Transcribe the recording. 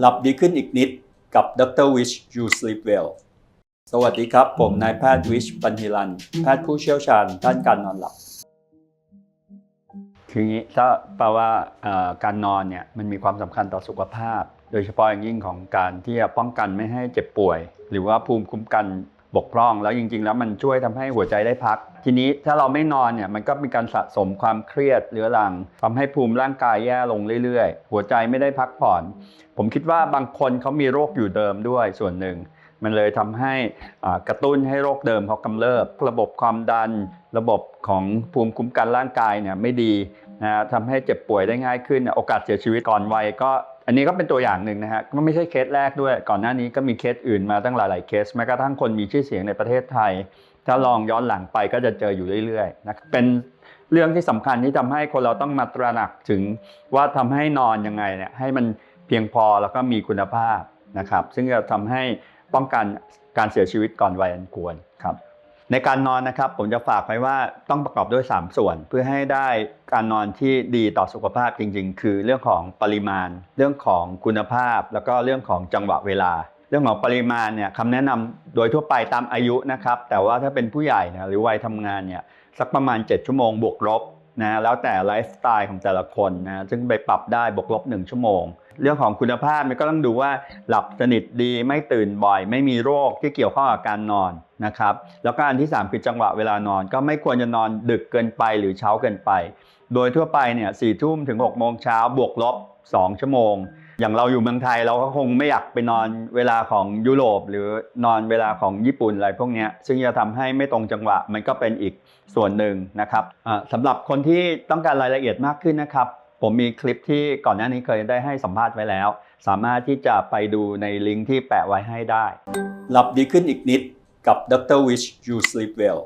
หลับดีขึ้นอีกนิดกับดรวิช You Sleep Well สวัสดีครับ ผมนายแพทย์วิชปัญหิรัน แพทย์ผู้เชี่ยวชาญด้านการนอนหลับ คืองนี้ถ้าแปลว่าเอ่อการนอนเนี่ยมันมีความสำคัญต่อสุขภาพ โดยเฉพาะอย่างยิ่งของการที่จะป้องกันไม่ให้เจ็บป่วย หรือว่าภูมิคุ้มกัน บกพร่อง แล้วจริง ๆ แล้วมันช่วยทำให้หัวใจได้พัก ทีนี้ถ้าเราไม่นอนเนี่ยมันก็มีการสะสมความเครียดเรื้อรังทำให้ภูมิร่างกายแย่ลงเรื่อยๆ หัวใจไม่ได้พักผ่อน ผมคิดว่าบางคนเขามีโรคอยู่เดิมด้วยส่วนหนึ่งมันเลยทำให้กระตุ้นให้โรคเดิมเขากำเริบ ระบบความดัน ระบบของภูมิคุ้มกันร่างกายเนี่ยไม่ดีนะฮะทำให้เจ็บป่วยได้ง่ายขึ้น โอกาสเสียชีวิตก่อนวัยก็ อันนี้ก็เป็นตัวอย่างหนึ่งนะฮะก็ไม่ใช่เคสแรกด้วย ก่อนหน้านี้ก็มีเคสอื่นมาตั้งหลาย ๆ เคสแม้กระทั่งคนมีชื่อเสียงในประเทศไทย ถ้าลองย้อนหลังไปก็จะเจออยู่เรื่อยๆนะเป็นเรื่องที่สำคัญที่ทำให้คนเราต้องมาตระหนักถึงว่าทำให้นอนยังไงเนี่ยให้มันเพียงพอแล้วก็มีคุณภาพนะครับ ซึ่งจะทำให้ป้องกันการเสียชีวิตก่อนวัยอันควรครับ ในการนอนนะครับผมจะฝากไว้ว่าต้องประกอบด้วย 3 ส่วน เพื่อให้ได้การนอนที่ดีต่อสุขภาพจริง ๆ คือเรื่องของปริมาณ เรื่องของคุณภาพ แล้วก็เรื่องของจังหวะเวลา เรื่องของปริมาณเนี่ยคำแนะนำโดยทั่วไปตามอายุนะครับ แต่ว่าถ้าเป็นผู้ใหญ่นะหรือวัยทำงานเนี่ยสักประมาณ 7 ชั่วโมงบวกลบนะแล้วแต่ไลฟ์สไตล์ของแต่ละคนนะซึ่งไปปรับได้บวกลบ 1 ชั่วโมง เรื่องของคุณภาพเนี่ยก็ต้องดูว่าหลับสนิทดีไม่ตื่นบ่อย ไม่มีโรคที่เกี่ยวข้องกับการนอนนะครับแล้วก็อันที่ 3 คือจังหวะเวลานอนก็ไม่ควรจะนอนดึกเกินไปหรือเช้าเกินไป โดยทั่วไปเนี่ยสี่ทุ่มถึง6กโมงเช้าบวกลบ 2 ชั่วโมง อย่างเราอยู่เมืองไทยเราก็คงไม่อยากไปนอนเวลาของยุโรป หรือนอนเวลาของญี่ปุ่นอะไรพวกนี้ซึ่งจะทำให้ไม่ตรงจังหวะมันก็เป็นอีกส่วนหนึ่งนะครับสำหรับคนที่ต้องการรายละเอียดมากขึ้นนะครับ ผมมีคลิปที่ก่อนหน้านี้เคยได้ให้สัมภาษณ์ไว้แล้ว สามารถที่จะไปดูในลิงก์ที่แปะไว้ให้ได้ หลับดีขึ้นอีกนิดกับดรวิช You Sleep Well